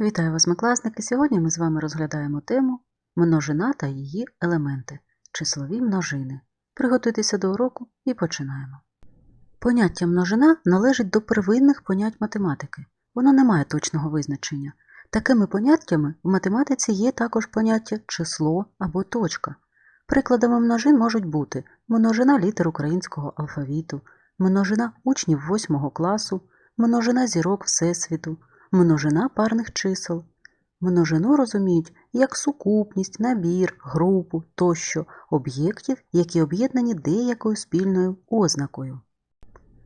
Вітаю вас, класники! Сьогодні ми з вами розглядаємо тему множина та її елементи, числові множини. Приготуйтеся до уроку і починаємо. Поняття множина належить до первинних понять математики. Воно не має точного визначення. Такими поняттями в математиці є також поняття число або точка. Прикладами множин можуть бути множина літер українського алфавіту, множина учнів 8 класу, множина зірок Всесвіту, множина парних чисел. Множину розуміють як сукупність, набір, групу тощо об'єктів, які об'єднані деякою спільною ознакою.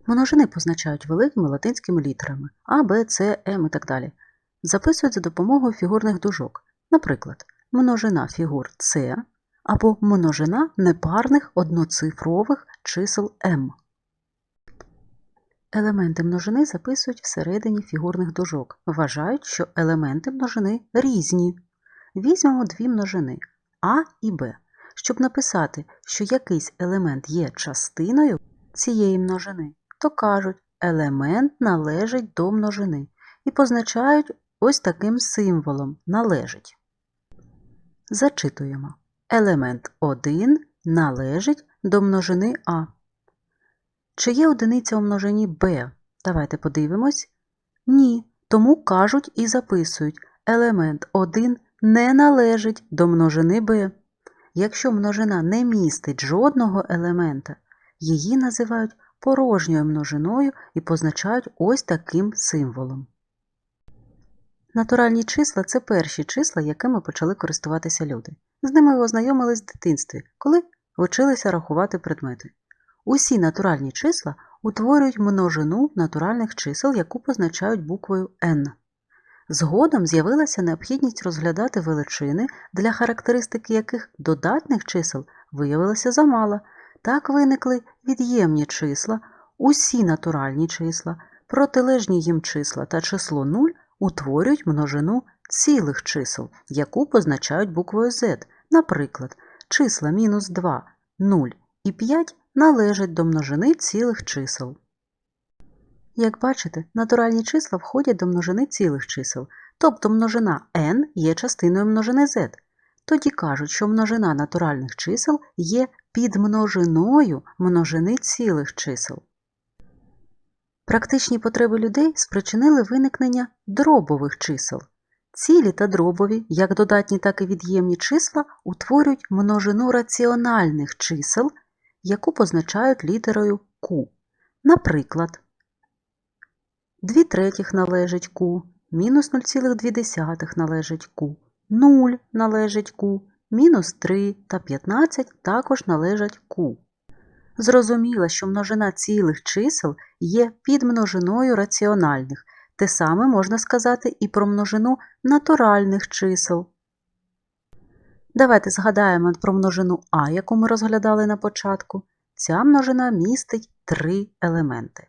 Множини позначають великими латинськими літерами А, Б, С, М і так далі. Записують за допомогою фігурних дужок. Наприклад, множина фігур С або множина непарних одноцифрових чисел М. Елементи множини записують всередині фігурних дужок. Вважають, що елементи множини різні. Візьмемо дві множини А і Б. Щоб написати, що якийсь елемент є частиною цієї множини, то кажуть, елемент належить до множини і позначають ось таким символом належить. Зачитуємо. Елемент 1 належить до множини А. Чи є одиниця у множині b? Давайте подивимось. Ні. Тому кажуть і записують. Елемент 1 не належить до множини b. Якщо множина не містить жодного елемента, її називають порожньою множиною і позначають ось таким символом. Натуральні числа це перші числа, якими почали користуватися люди. З ними ознайомились в дитинстві, коли вчилися рахувати предмети. Усі натуральні числа утворюють множину натуральних чисел, яку позначають буквою n. Згодом з'явилася необхідність розглядати величини, для характеристики яких додатних чисел виявилося замало. Так виникли від'ємні числа, усі натуральні числа, протилежні їм числа та число 0 утворюють множину цілих чисел, яку позначають буквою z. Наприклад, числа мінус 2, 0 і 5 належать до множини цілих чисел. Як бачите, натуральні числа входять до множини цілих чисел, тобто множина n є частиною множини z. Тоді кажуть, що множина натуральних чисел є підмножиною множини цілих чисел. Практичні потреби людей спричинили виникнення дробових чисел. Цілі та дробові, як додатні, так і від'ємні числа, утворюють множину раціональних чисел, яку позначають літерою Q. Наприклад, 2 третіх належить Q, мінус 0,2 належить Q, 0 належить Q, мінус 3 та 15 також належать Q. Зрозуміло, що множина цілих чисел є підмножиною раціональних. Те саме можна сказати і про множину натуральних чисел. Давайте згадаємо про множину А, яку ми розглядали на початку. Ця множина містить три елементи.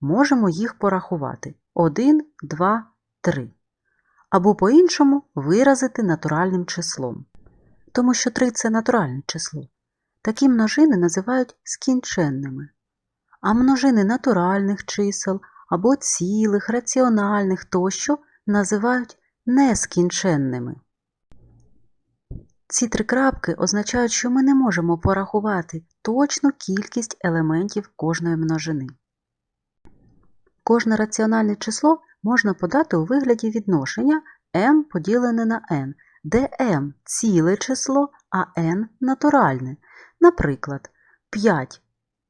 Можемо їх порахувати 1, 2, 3. Або по-іншому виразити натуральним числом. Тому що 3 це натуральне число. Такі множини називають скінченними. А множини натуральних чисел або цілих, раціональних тощо називають нескінченними. Ці три крапки означають, що ми не можемо порахувати точну кількість елементів кожної множини. Кожне раціональне число можна подати у вигляді відношення m поділене на n, де m ціле число, а n натуральне. Наприклад, 5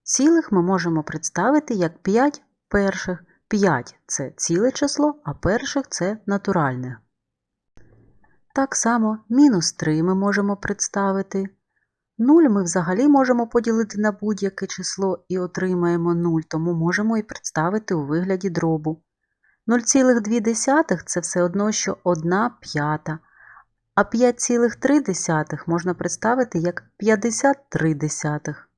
цілих ми можемо представити як 5 перших. 5 це ціле число, а перших це натуральне. Так само мінус 3 ми можемо представити. 0 ми взагалі можемо поділити на будь-яке число і отримаємо 0, тому можемо і представити у вигляді дробу. 0,2 це все одно, що 1 п'ята, а 5,3 можна представити як 53. десятих.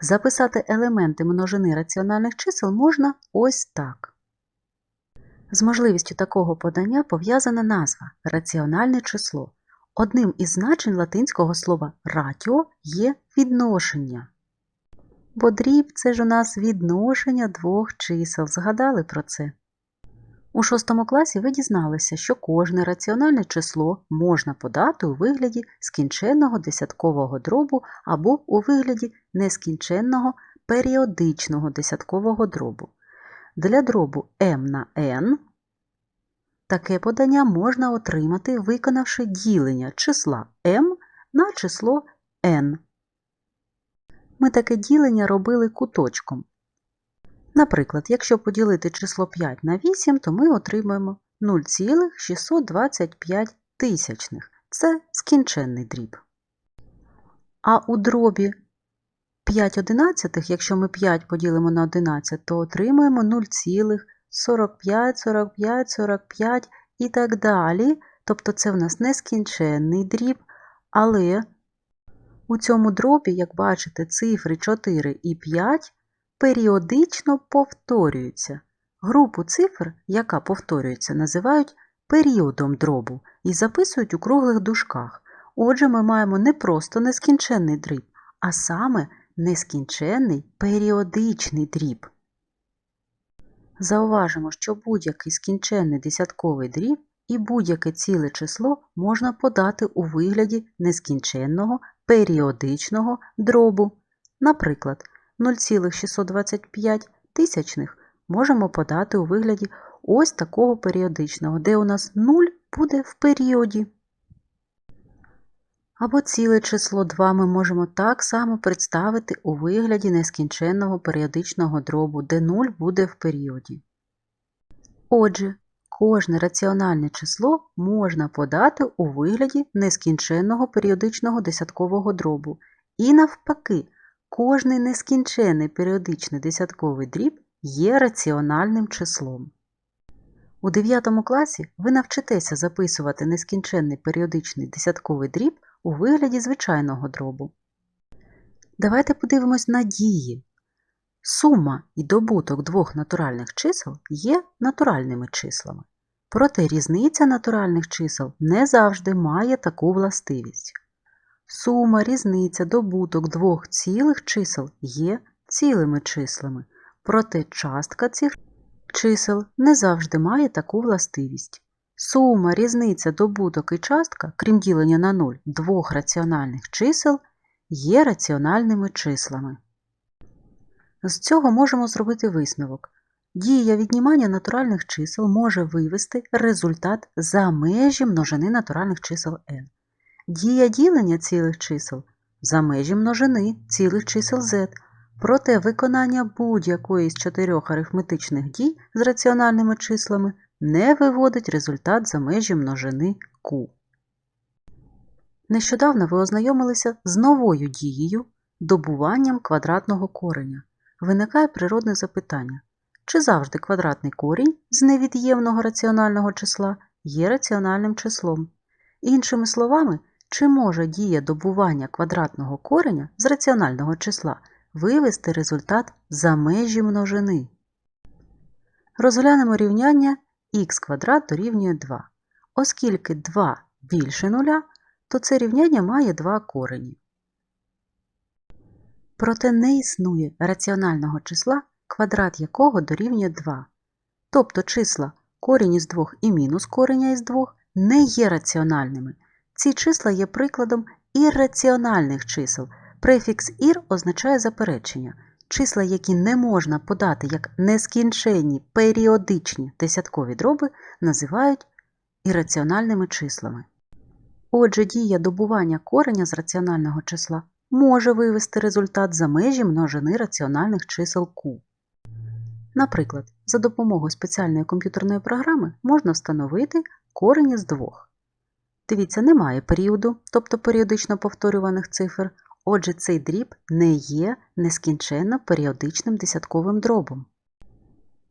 Записати елементи множини раціональних чисел можна ось так. З можливістю такого подання пов'язана назва раціональне число. Одним із значень латинського слова ратіо є відношення. Бо дріб це ж у нас відношення двох чисел. Згадали про це? У шостому класі ви дізналися, що кожне раціональне число можна подати у вигляді скінченного десяткового дробу або у вигляді нескінченного періодичного десяткового дробу. Для дробу m на n таке подання можна отримати, виконавши ділення числа m на число n. Ми таке ділення робили куточком. Наприклад, якщо поділити число 5 на 8, то ми отримаємо 0,625 тисячних. Це скінченний дріб. А у дробі 5 одинадцятих, якщо ми 5 поділимо на 11, то отримаємо 0,45, 45, 45 і так далі. Тобто це в нас нескінченний дріб, але у цьому дробі, як бачите, цифри 4 і 5 періодично повторюються. Групу цифр, яка повторюється, називають періодом дробу і записують у круглих дужках. Отже, ми маємо не просто нескінченний дріб, а саме нескінченний періодичний дріб. Зауважимо, що будь-який скінченний десятковий дріб і будь-яке ціле число можна подати у вигляді нескінченного періодичного дробу. Наприклад, 0,625 тисячних можемо подати у вигляді ось такого періодичного, де у нас 0 буде в періоді. Або ціле число 2 ми можемо так само представити у вигляді нескінченного періодичного дробу, де 0 буде в періоді. Отже, кожне раціональне число можна подати у вигляді нескінченного періодичного десяткового дробу. І навпаки, кожний нескінчений періодичний десятковий дріб є раціональним числом. У 9 класі ви навчитеся записувати нескінченний періодичний десятковий дріб у вигляді звичайного дробу. Давайте подивимось на дії. Сума і добуток двох натуральних чисел є натуральними числами. Проте різниця натуральних чисел не завжди має таку властивість. Сума, різниця, добуток двох цілих чисел є цілими числами, проте частка цих чисел не завжди має таку властивість. Сума, різниця, добуток і частка, крім ділення на 0 двох раціональних чисел, є раціональними числами. З цього можемо зробити висновок. Дія віднімання натуральних чисел може вивести результат за межі множини натуральних чисел n. Дія ділення цілих чисел за межі множини цілих чисел z. Проте виконання будь-якої з чотирьох арифметичних дій з раціональними числами не виводить результат за межі множини Q. Нещодавно ви ознайомилися з новою дією добуванням квадратного кореня. Виникає природне запитання, чи завжди квадратний корінь з невід'ємного раціонального числа є раціональним числом? Іншими словами, чи може дія добування квадратного кореня з раціонального числа вивести результат за межі множини? Розглянемо рівняння х квадрат дорівнює 2. Оскільки 2 більше нуля, то це рівняння має два корені. Проте не існує раціонального числа, квадрат якого дорівнює 2. Тобто числа корінь із 2 і мінус кореня із 2 не є раціональними. Ці числа є прикладом ірраціональних чисел. Префікс ір означає заперечення. Числа, які не можна подати як нескінченні періодичні десяткові дроби, називають ірраціональними числами. Отже, дія добування кореня з раціонального числа може вивести результат за межі множини раціональних чисел Q. Наприклад, за допомогою спеціальної комп'ютерної програми можна встановити корень із двох. Дивіться, немає періоду, тобто періодично повторюваних цифр, отже, цей дріб не є нескінченно періодичним десятковим дробом.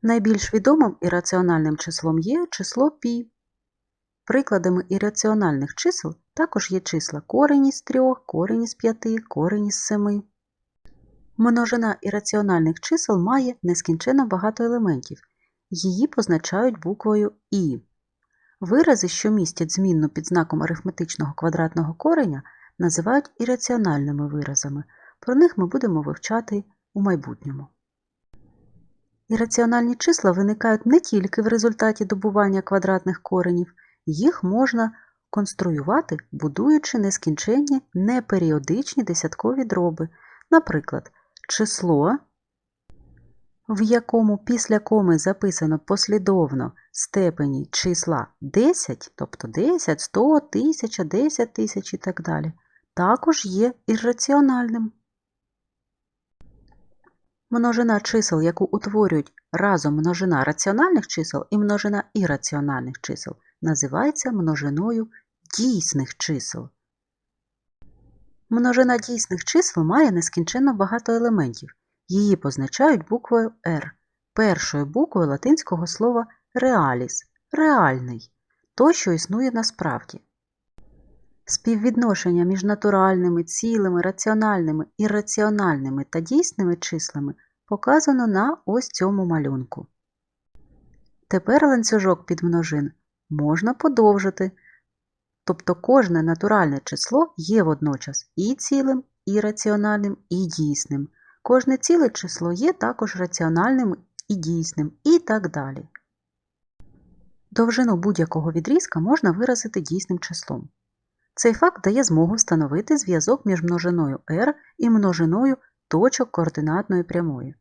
Найбільш відомим ірраціональним числом є число π. Прикладами ірраціональних чисел також є числа корень із 3, корень із 5, корень із 7. Множина ірраціональних чисел має нескінченно багато елементів. Її позначають буквою І. Вирази, що містять змінну під знаком арифметичного квадратного кореня, називають ірраціональними виразами. Про них ми будемо вивчати у майбутньому. Ірраціональні числа виникають не тільки в результаті добування квадратних коренів, їх можна конструювати, будуючи нескінченні неперіодичні десяткові дроби. Наприклад, число, в якому після коми записано послідовно степені числа 10, тобто 10, 100, 1000, 10 тисяч і так далі, також є ірраціональним. Множина чисел, яку утворюють разом множина раціональних чисел і множина ірраціональних чисел, називається множиною дійсних чисел. Множина дійсних чисел має нескінченно багато елементів. Її позначають буквою R, першою буквою латинського слова реаліс реальний, той, що існує насправді. Співвідношення між натуральними, цілими, раціональними, ірраціональними та дійсними числами показано на ось цьому малюнку. Тепер ланцюжок підмножин можна подовжити, тобто кожне натуральне число є водночас і цілим, і раціональним, і дійсним. Кожне ціле число є також раціональним і дійсним, і так далі. Довжину будь-якого відрізка можна виразити дійсним числом. Цей факт дає змогу встановити зв'язок між множиною r і множиною точок координатної прямої.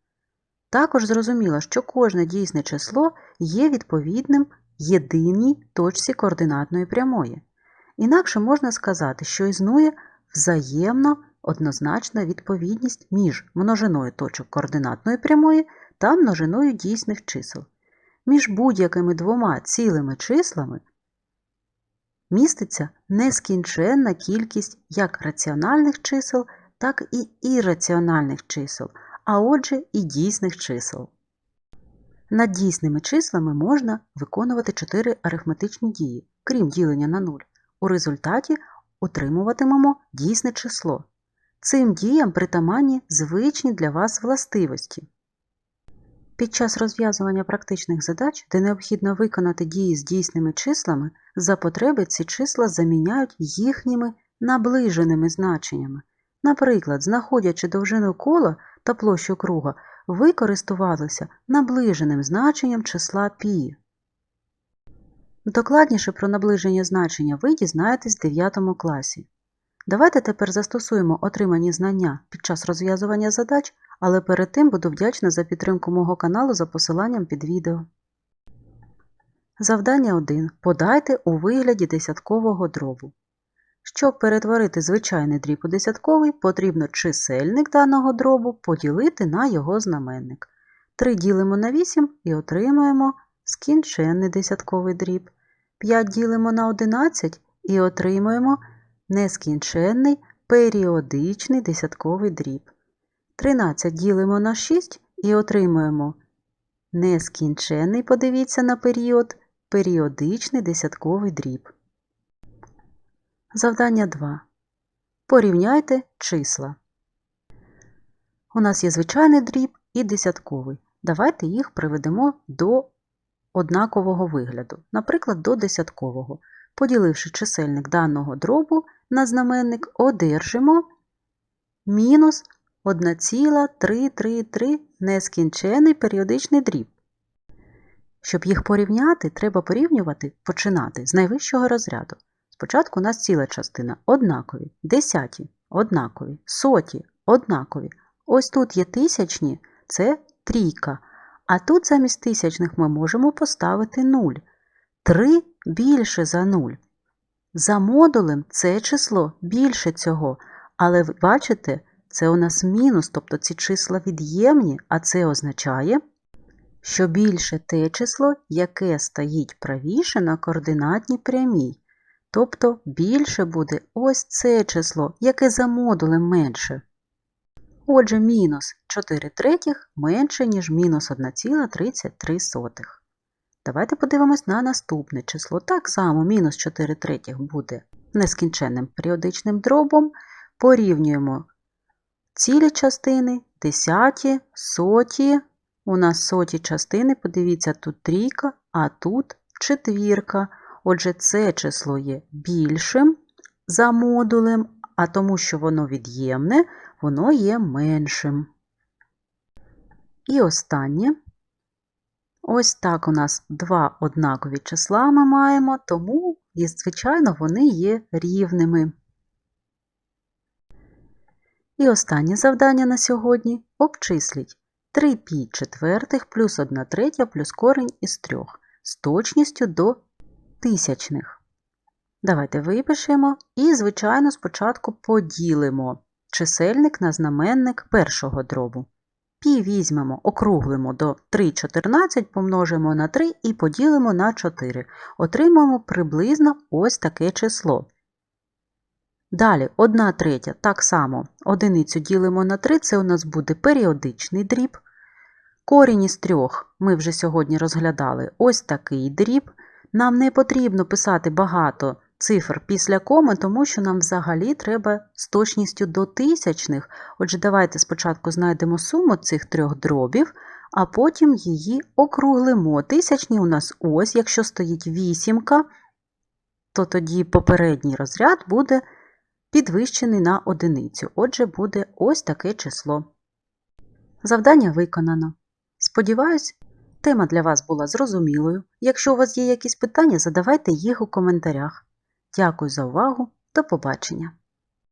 Також зрозуміло, що кожне дійсне число є відповідним єдиній точці координатної прямої. Інакше можна сказати, що існує взаємно однозначна відповідність між множиною точок координатної прямої та множиною дійсних чисел. Між будь-якими двома цілими числами міститься нескінченна кількість як раціональних чисел, так і ірраціональних чисел, а отже і дійсних чисел. Над дійсними числами можна виконувати чотири арифметичні дії, крім ділення на нуль. У результаті отримуватимемо дійсне число. Цим діям притаманні звичні для вас властивості. Під час розв'язування практичних задач, де необхідно виконати дії з дійсними числами, за потреби ці числа заміняють їхніми наближеними значеннями. Наприклад, знаходячи довжину кола та площу круга, ви користувалися наближеним значенням числа π. Докладніше про наближення значення ви дізнаєтесь в 9 класі. Давайте тепер застосуємо отримані знання під час розв'язування задач, але перед тим буду вдячна за підтримку мого каналу за посиланням під відео. Завдання 1. Подайте у вигляді десяткового дробу. Щоб перетворити звичайний дріб у десятковий, потрібно чисельник даного дробу поділити на його знаменник. 3 ділимо на 8 і отримаємо скінченний десятковий дріб. 5 ділимо на 11 і отримуємо нескінченний періодичний десятковий дріб. 13 ділимо на 6 і отримуємо нескінченний, подивіться на період, періодичний десятковий дріб. Завдання 2. Порівняйте числа. У нас є звичайний дріб і десятковий. Давайте їх приведемо до однакового вигляду, наприклад, до десяткового. Поділивши чисельник даного дробу на знаменник, одержимо мінус 1,333 нескінчений періодичний дріб. Щоб їх порівняти, треба порівнювати починати з найвищого розряду. Спочатку у нас ціла частина однакові, десяті однакові, соті однакові. Ось тут є тисячні це трійка. А тут замість тисячних ми можемо поставити 0. 3 більше за 0. За модулем це число більше цього. Але ви бачите, це у нас мінус, тобто ці числа від'ємні, а це означає, що більше те число, яке стоїть правіше на координатній прямій. Тобто більше буде ось це число, яке за модулем менше. Отже, мінус 4 третіх менше, ніж мінус 1,33. Давайте подивимось на наступне число. Так само мінус 4 третіх буде нескінченним періодичним дробом. Порівнюємо цілі частини, десяті, соті. У нас соті частини, подивіться, тут трійка, а тут четвірка. Отже, це число є більшим за модулем, а тому, що воно від'ємне, воно є меншим. І останнє Ось так у нас два однакові числа ми маємо, тому, звичайно, вони є рівними. І останнє завдання на сьогодні обчисліть 3 пі четвертих плюс 1 третя плюс корінь із 3 з точністю до тисячних. Давайте випишемо і, звичайно, спочатку поділимо чисельник на знаменник першого дробу. Пі візьмемо, округлимо до 3,14, помножимо на 3 і поділимо на 4. Отримаємо приблизно ось таке число. Далі 1 третя, так само одиницю ділимо на 3, це у нас буде періодичний дріб. Корінь із 3 ми вже сьогодні розглядали ось такий дріб. Нам не потрібно писати багато цифр після коми, тому що нам взагалі треба з точністю до тисячних. Отже, давайте спочатку знайдемо суму цих трьох дробів, а потім її округлимо. Тисячні у нас ось, якщо стоїть вісімка, то тоді попередній розряд буде підвищений на одиницю. Отже, буде ось таке число. Завдання виконано. Сподіваюсь, тема для вас була зрозумілою. Якщо у вас є якісь питання, задавайте їх у коментарях. Дякую за увагу. До побачення!